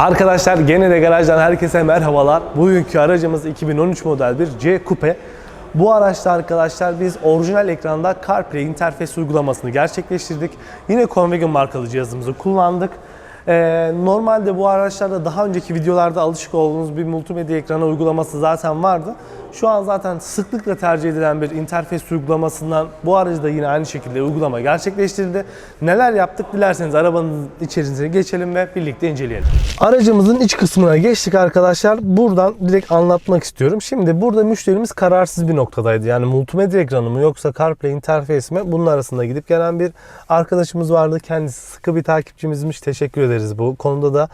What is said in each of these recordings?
Arkadaşlar gene de garajdan herkese merhabalar. Bugünkü aracımız 2013 model bir C Coupe. Bu araçta arkadaşlar biz orijinal ekranda CarPlay interfeys uygulamasını gerçekleştirdik. Yine Convigon markalı cihazımızı kullandık. Ee, normalde bu araçlarda daha önceki videolarda alışık olduğunuz bir multimedya ekranı uygulaması zaten vardı. Şu an zaten sıklıkla tercih edilen bir interfeys uygulamasından bu aracı da yine aynı şekilde uygulama gerçekleştirildi. Neler yaptık dilerseniz arabanın içerisine geçelim ve birlikte inceleyelim. Aracımızın iç kısmına geçtik arkadaşlar. Buradan direkt anlatmak istiyorum. Şimdi burada müşterimiz kararsız bir noktadaydı. Yani multimedya ekranı mı yoksa CarPlay interfeys mi? Bunun arasında gidip gelen bir arkadaşımız vardı. Kendisi sıkı bir takipçimizmiş. Teşekkür ederiz bu konuda da.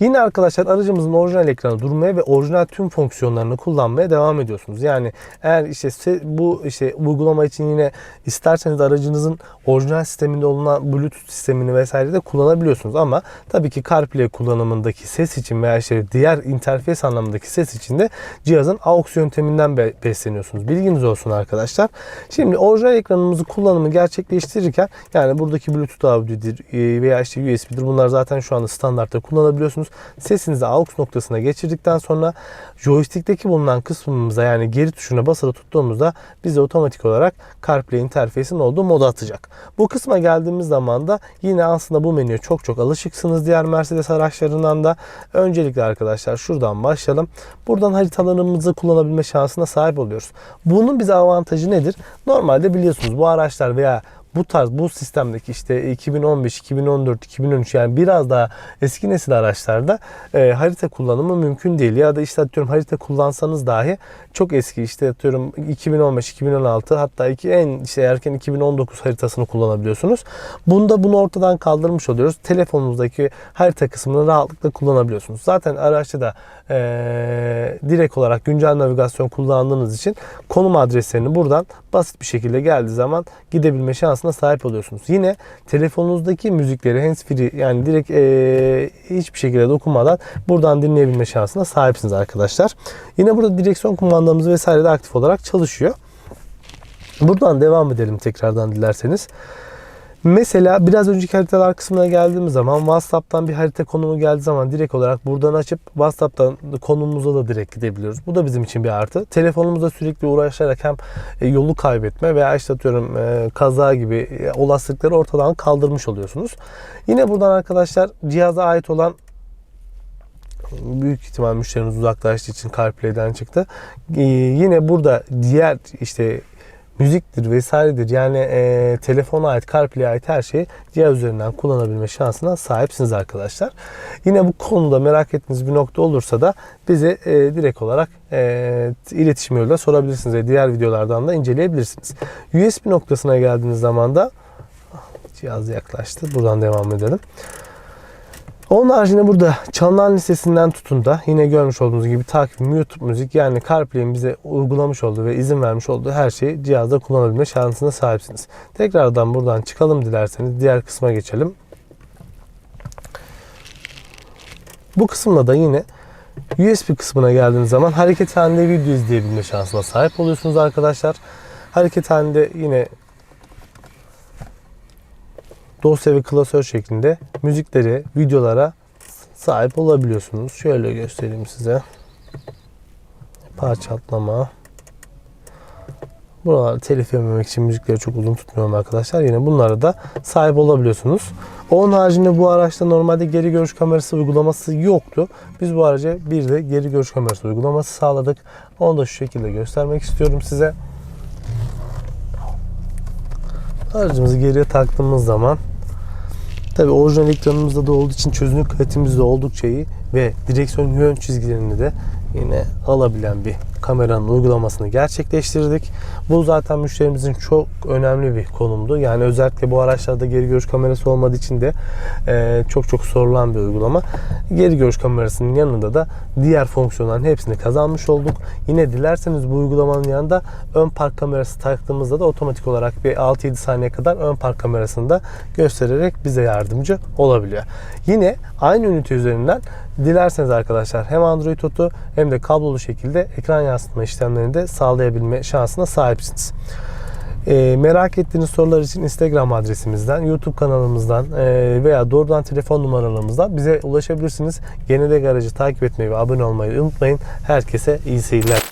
Yine arkadaşlar aracımızın orijinal ekranı durmaya ve orijinal tüm fonksiyonlarını kullanmaya devam ediyorsunuz. Yani eğer işte bu işte uygulama için yine isterseniz aracınızın orijinal sisteminde olunan Bluetooth sistemini vesaire de kullanabiliyorsunuz. Ama tabii ki CarPlay kullanımındaki ses için veya işte diğer interfeys anlamındaki ses için de cihazın AUX yönteminden be- besleniyorsunuz. Bilginiz olsun arkadaşlar. Şimdi orijinal ekranımızı kullanımı gerçekleştirirken yani buradaki Bluetooth audio'dir e, veya işte USB'dir bunlar zaten şu anda standartta kullanabiliyorsunuz. Sesinizi AUX noktasına geçirdikten sonra joystick'teki bulunan kısmımıza yani geri tuşuna basılı tuttuğumuzda bize otomatik olarak CarPlay interfeysin olduğu moda atacak. Bu kısma geldiğimiz zaman da yine aslında bu menüye çok çok alışıksınız diğer Mercedes araçlarından da. Öncelikle arkadaşlar şuradan başlayalım. Buradan haritalarımızı kullanabilme şansına sahip oluyoruz. Bunun bize avantajı nedir? Normalde biliyorsunuz bu araçlar veya bu tarz bu sistemdeki işte 2015, 2014, 2013 yani biraz daha eski nesil araçlarda e, harita kullanımı mümkün değil. Ya da işte atıyorum harita kullansanız dahi çok eski işte atıyorum 2015, 2016 hatta iki en işte erken 2019 haritasını kullanabiliyorsunuz. Bunda bunu ortadan kaldırmış oluyoruz. Telefonunuzdaki harita kısmını rahatlıkla kullanabiliyorsunuz. Zaten araçta da e, direkt olarak güncel navigasyon kullandığınız için konum adreslerini buradan basit bir şekilde geldiği zaman gidebilme şansına sahip oluyorsunuz. Yine telefonunuzdaki müzikleri handsfree yani direkt e, hiçbir şekilde dokunmadan buradan dinleyebilme şansına sahipsiniz arkadaşlar. Yine burada direksiyon kumandamız vesaire de aktif olarak çalışıyor. Buradan devam edelim tekrardan dilerseniz. Mesela biraz önceki haritalar kısmına geldiğimiz zaman WhatsApp'tan bir harita konumu geldiği zaman direkt olarak buradan açıp WhatsApp'tan konumumuza da direkt gidebiliyoruz. Bu da bizim için bir artı. Telefonumuzda sürekli uğraşarak hem e, yolu kaybetme veya işte atıyorum e, kaza gibi e, olasılıkları ortadan kaldırmış oluyorsunuz. Yine buradan arkadaşlar cihaza ait olan büyük ihtimal müşterimiz uzaklaştığı için CarPlay'den çıktı. Ee, yine burada diğer işte müziktir vesairedir yani e, telefona ait CarPlay'e ait her şeyi cihaz üzerinden kullanabilme şansına sahipsiniz arkadaşlar. Yine bu konuda merak ettiğiniz bir nokta olursa da bize e, direkt olarak e, iletişim yoluyla sorabilirsiniz ve diğer videolardan da inceleyebilirsiniz. USB noktasına geldiğiniz zaman da cihaz yaklaştı. Buradan devam edelim. Onun haricinde burada çalınan listesinden tutun da yine görmüş olduğunuz gibi takvim, YouTube müzik yani CarPlay'in bize uygulamış olduğu ve izin vermiş olduğu her şeyi cihazda kullanabilme şansına sahipsiniz. Tekrardan buradan çıkalım dilerseniz diğer kısma geçelim. Bu kısımda da yine USB kısmına geldiğiniz zaman hareket halinde video izleyebilme şansına sahip oluyorsunuz arkadaşlar. Hareket halinde yine dosya ve klasör şeklinde müzikleri, videolara sahip olabiliyorsunuz. Şöyle göstereyim size. Parça atlama. Buralarda telif yememek için müzikleri çok uzun tutmuyorum arkadaşlar. Yine bunlara da sahip olabiliyorsunuz. Onun haricinde bu araçta normalde geri görüş kamerası uygulaması yoktu. Biz bu araca bir de geri görüş kamerası uygulaması sağladık. Onu da şu şekilde göstermek istiyorum size. Aracımızı geriye taktığımız zaman Tabi orijinal ekranımızda da olduğu için çözünürlük kalitemiz de oldukça iyi ve direksiyon yön çizgilerini de yine alabilen bir kameranın uygulamasını gerçekleştirdik. Bu zaten müşterimizin çok önemli bir konumdu. Yani özellikle bu araçlarda geri görüş kamerası olmadığı için de e, çok çok sorulan bir uygulama. Geri görüş kamerasının yanında da diğer fonksiyonların hepsini kazanmış olduk. Yine dilerseniz bu uygulamanın yanında ön park kamerası taktığımızda da otomatik olarak bir 6-7 saniye kadar ön park kamerasını da göstererek bize yardımcı olabiliyor. Yine aynı ünite üzerinden dilerseniz arkadaşlar hem Android Auto hem de kablolu şekilde ekran yansıtma işlemlerini de sağlayabilme şansına sahipsiniz. E, merak ettiğiniz sorular için Instagram adresimizden, YouTube kanalımızdan e, veya doğrudan telefon numaralarımızdan bize ulaşabilirsiniz. Gene de garajı takip etmeyi ve abone olmayı unutmayın. Herkese iyi seyirler.